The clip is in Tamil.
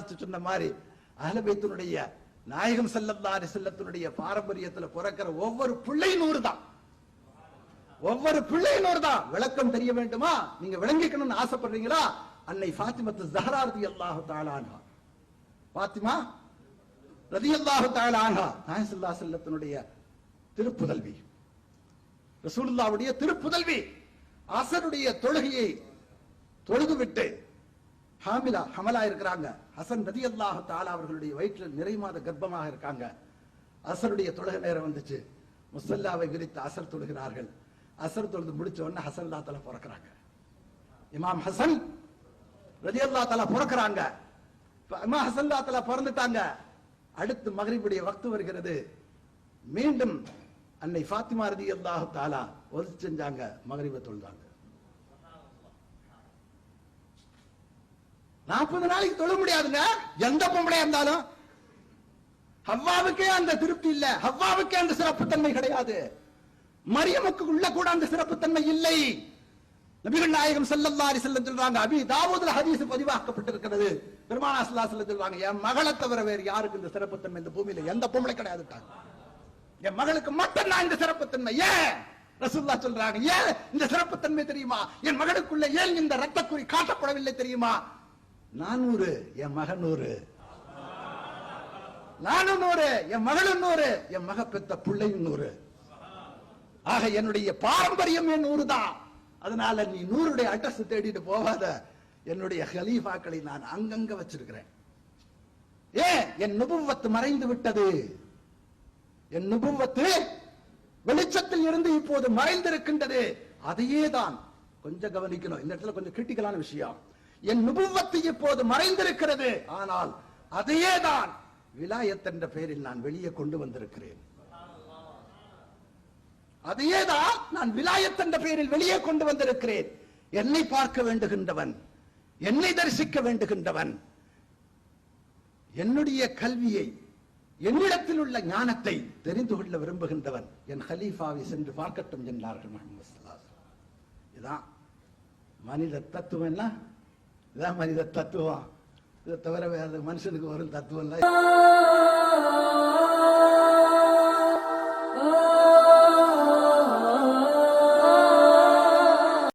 சொன்ன மாதிரி அகலபைத்தினுடைய நாயகம் செல்லல்லாரி செல்லத்தினுடைய பாரம்பரியத்துல பிறக்கிற ஒவ்வொரு பிள்ளை நூறு தான். ஒவ்வொரு பிள்ளை நூறு தான். விளக்கம் தெரிய வேண்டுமா? நீங்க விளங்கிக்கணும்னு ஆசைப்படுறீங்களா? அன்னை ஃபாத்திமத்து ஜஹராரதி அல்லாஹு தாலானா பாத்திமா ரதி அல்லாஹு அன்ஹா. நாயகம் ஸல்லல்லாஹு அலைஹி திருப்புதல்வி. ரசூலுல்லாவுடைய திருப்புதல்வி. அசருடைய தொழுகையை தொழுது விட்டு ஹாமிலா ஹமலா இருக்கிறாங்க. ஹசன் ரதியல்லாஹு தாலா அவர்களுடைய வயிற்றில் நிறை மாத கர்ப்பமாக இருக்காங்க. அசருடைய தொழுக நேரம் வந்துச்சு. முசல்லாவை விரித்து அசர் தொழுகிறார்கள். அசர் தொழுது முடிச்ச உடனே ஹசன் அல்லா தலா பிறக்கிறாங்க. இமாம் ஹசன் ரதியல்லா தலா பிறக்கிறாங்க. இமாம் ஹசன் அல்லா தலா பிறந்துட்டாங்க. அடுத்து மகரிபுடைய வக்து வருகிறது. மீண்டும் அன்னை ஃபாத்திமா ரதி அல்லாஹு தாலா ஒது செஞ்சாங்க. மகரிபை தொழுதாங்க. நாற்பது நாளைக்கு தொழ முடியாதுங்க. எந்த பொம்பளையா இருந்தாலும். ஹவ்வாவுக்கே அந்த திருப்தி இல்ல. ஹவ்வாவுக்கே அந்த சிறப்புத்தன்மை கிடையாது. மரியமுக்கு உள்ள கூட அந்த சிறப்புத்தன்மை இல்லை. நபிகள் நாயகம் செல்லல்லாரி செல்லம் சொல்றாங்க அபி தாவூதுல ஹதீஸ் பதிவாக்கப்பட்டிருக்கிறது. பெருமானா சல்லா செல்ல சொல்றாங்க என் மகளை தவிர வேறு யாருக்கு இந்த சிறப்புத்தன்மை இந்த பூமியில? எந்த பொம்பளை கிடையாது என் மகளுக்கு மட்டும் நான் இந்த சிறப்புத்தன்மை. ஏன்? ரசூல்லா சொல்றாங்க ஏன் இந்த சிறப்புத்தன்மை தெரியுமா? என் மகளுக்குள்ள ஏன் இந்த ரத்தக்குறி காட்டப்படவில்லை தெரியுமா? நான் நூறு என் மகன் நூறு. நானும் நூறு என் மகளும் நூறு என் மக பெத்த பிள்ளையும் நூறு. ஆக என்னுடைய பாரம்பரியமே நூறு தான். அதனால நீ நூறுடைய அட்ரஸ் தேடிட்டு போகாத. என்னுடைய ஹலீஃபாக்களை நான் அங்கங்க வச்சிருக்கிறேன். ஏன்? என் நுபுவத்து மறைந்து விட்டது. என் நுபுவத்து வெளிச்சத்தில் இருந்து இப்போது மறைந்திருக்கின்றது. அதையே தான் கொஞ்சம் கவனிக்கணும். இந்த இடத்துல கொஞ்சம் கிரிட்டிக்கலான விஷயம். என் நுபுவத்து இப்போது மறைந்திருக்கிறது. ஆனால் அதையே தான் விலாயத் என்ற பெயரில் நான் வெளியே கொண்டு வந்திருக்கிறேன். அதையே தான் நான் விலாயத் என்ற பெயரில் வெளியே கொண்டு வந்திருக்கிறேன். என்னை பார்க்க வேண்டுகின்றவன் என்னை தரிசிக்க வேண்டுகின்றவன் என்னுடைய கல்வியை என்னிடத்தில் உள்ள ஞானத்தை தெரிந்து கொள்ள விரும்புகின்றவன் என் ஹலீஃபாவை சென்று பார்க்கட்டும் என்றார்கள் முஹம்மது ஸல்லல்லாஹு அலைஹி மனித இதான் மனித தத்துவம். இதை தவிர வேறு மனுஷனுக்கு வரும் தத்துவம் இல்லை.